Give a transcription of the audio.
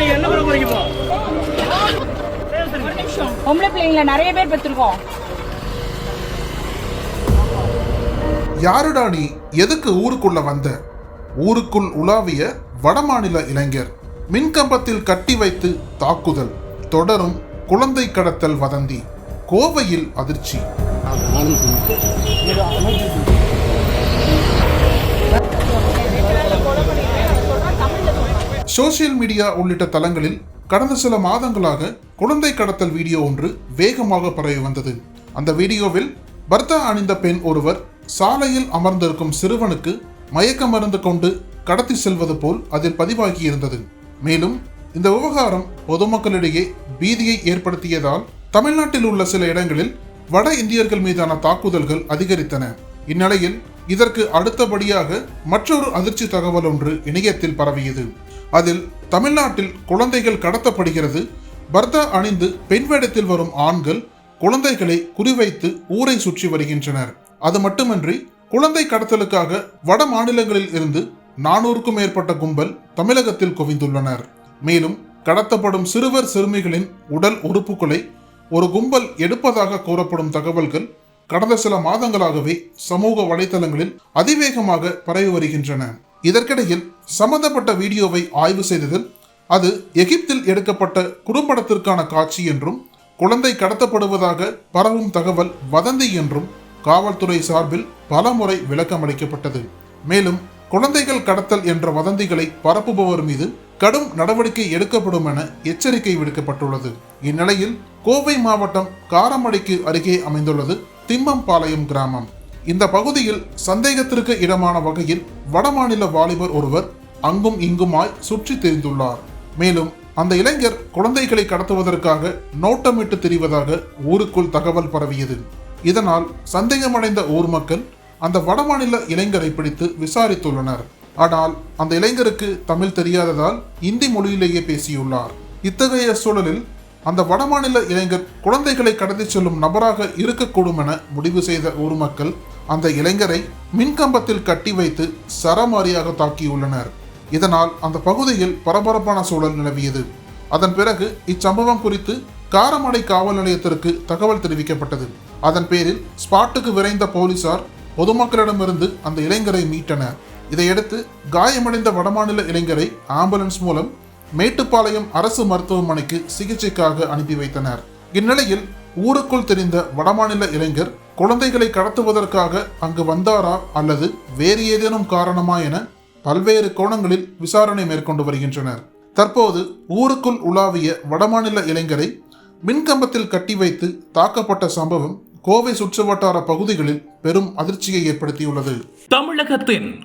நீங்க என்ன பண்ண போறீங்க இப்போ? பொம்பளை பிள்ளைங்கள நிறைய பேர் பெற்றிருக்கோம். யாருடா நீ? எதுக்கு ஊருக்குள்ள வந்த? ஊருக்குள் உலாவிய வடமாநில இளைஞர். மின்கம்பத்தில் கட்டி வைத்து தாக்குதல். தொடரும் குழந்தை கடத்தல் வதந்தி. கோவையில் அதிர்ச்சி. சோசியல் மீடியா உள்ளிட்ட தளங்களில் கடந்த சில மாதங்களாக குழந்தை கடத்தல் வீடியோ ஒன்று வேகமாக பரவி வந்தது. அந்த வீடியோவில் பர்தா அணிந்த பெண் ஒருவர் சாலையில் அமர்ந்திருக்கும் சிறுவனுக்கு மயக்க மருந்து கொண்டு கடத்தி செல்வது போல் அதில் பதிவாகி இருந்தது மேலும் இந்த விவகாரம் பொதுமக்களிடையே பீதியை ஏற்படுத்தியதால் தமிழ்நாட்டில் உள்ள சில இடங்களில் வட இந்தியர்கள் மீதான தாக்குதல்கள் அதிகரித்தன. இந்நிலையில் இதற்கு அடுத்தபடியாக மற்றொரு அதிர்ச்சி தகவல் ஒன்று இணையத்தில் பரவியது. அதில் தமிழ்நாட்டில் குழந்தைகள் கடத்தப்படுகிறது. பர்தா அணிந்து பெண் வேடத்தில் வரும் ஆண்கள் குழந்தைகளை குறிவைத்து ஊரை சுற்றி வருகின்றனர். அது மட்டுமின்றி குழந்தை கடத்தலுக்காக வட மாநிலங்களில் இருந்து நானூறுக்கும் மேற்பட்ட கும்பல் தமிழகத்தில் குவிந்துள்ளனர். மேலும் கடத்தப்படும் சிறுவர் சிறுமிகளின் உடல் உறுப்புகளை ஒரு கும்பல் எடுப்பதாக கூறப்படும் தகவல்கள் கடந்த சில மாதங்களாகவே சமூக வலைதளங்களில் அதிவேகமாக பரவி வருகின்றன. இதற்கிடையில் சம்பந்தப்பட்ட வீடியோவை ஆய்வு செய்ததில் அது எகிப்தில் எடுக்கப்பட்ட குறும்படத்திற்கான காட்சி என்றும் குழந்தை கடத்தப்படுவதாக பரவும் தகவல் வதந்தி என்றும் காவல்துறை சார்பில் பலமுறை விளக்கமளிக்கப்பட்டது. மேலும் குழந்தைகள் கடத்தல் என்ற வதந்திகளை பரப்புபவர் மீது கடும் நடவடிக்கை எடுக்கப்படும் என எச்சரிக்கை விடுக்கப்பட்டுள்ளது. இந்நிலையில் கோவை மாவட்டம் காரமடைக்கு அருகே அமைந்துள்ளது திம்மம்பாளையம் கிராமம். இந்த பகுதியில் சந்தேகத்திற்கு இடமான வகையில் வடமாநில வாலிபர் ஒருவர் அங்கும் இங்குமாய் சுற்றி தெரிந்துள்ளார். மேலும் அந்த இளைஞர் குழந்தைகளை கடத்துவதற்காக நோட்டமிட்டு திரிவதாக ஊருக்குள் தகவல் பரவியது. இதனால் சந்தேகமடைந்த ஊர் மக்கள் அந்த வடமாநில இளைஞரை பிடித்து விசாரித்துள்ளனர். ஆனால் அந்த இளைஞருக்கு தமிழ் தெரியாததால் இந்தி மொழியிலேயே பேசியுள்ளார். இத்தகைய சூழலில் அந்த வடமாநில இளைஞர் குழந்தைகளை கடத்தி செல்லும் நபராக இருக்கக்கூடும் என முடிவு செய்த ஊர் மக்கள் அந்த இளைஞரை மின்கம்பத்தில் கட்டி வைத்து சரமாரியாக தாக்கியுள்ளனர். இதனால் அந்த பகுதியில் பரபரப்பான சூழல் நிலவியது. அதன் பிறகு இச்சம்பவம் குறித்து காரமடை காவல் நிலையத்திற்கு தகவல் தெரிவிக்கப்பட்டது. அதன் பேரில் ஸ்பாட்டுக்கு விரைந்த போலீசார் பொதுமக்களிடமிருந்து அந்த இளைஞரை மீட்டனர். இதையடுத்து காயமடைந்த வடமாநில இளைஞரை ஆம்புலன்ஸ் மூலம் மேட்டுப்பாளையம் அரசு மருத்துவமனைக்கு சிகிச்சைக்காக அனுப்பி வைத்தனர். இந்நிலையில் ஊருக்குள் தெரிந்த வடமாநில இளைஞர் குழந்தைகளை கடத்துவதற்காக அங்கு வந்தாரா அல்லது வேறு ஏதேனும் காரணமா என பல்வேறு கோணங்களில் விசாரணை மேற்கொண்டு வருகின்றனர். தற்போது ஊருக்குள் உலாவிய வடமாநில இளைஞரை மின்கம்பத்தில் கட்டி வைத்து தாக்கப்பட்ட சம்பவம் கோவை சுற்றுவட்டார பகுதிகளில் பெரும் அதிர்ச்சியை ஏற்படுத்தியுள்ளது. தமிழகத்தின்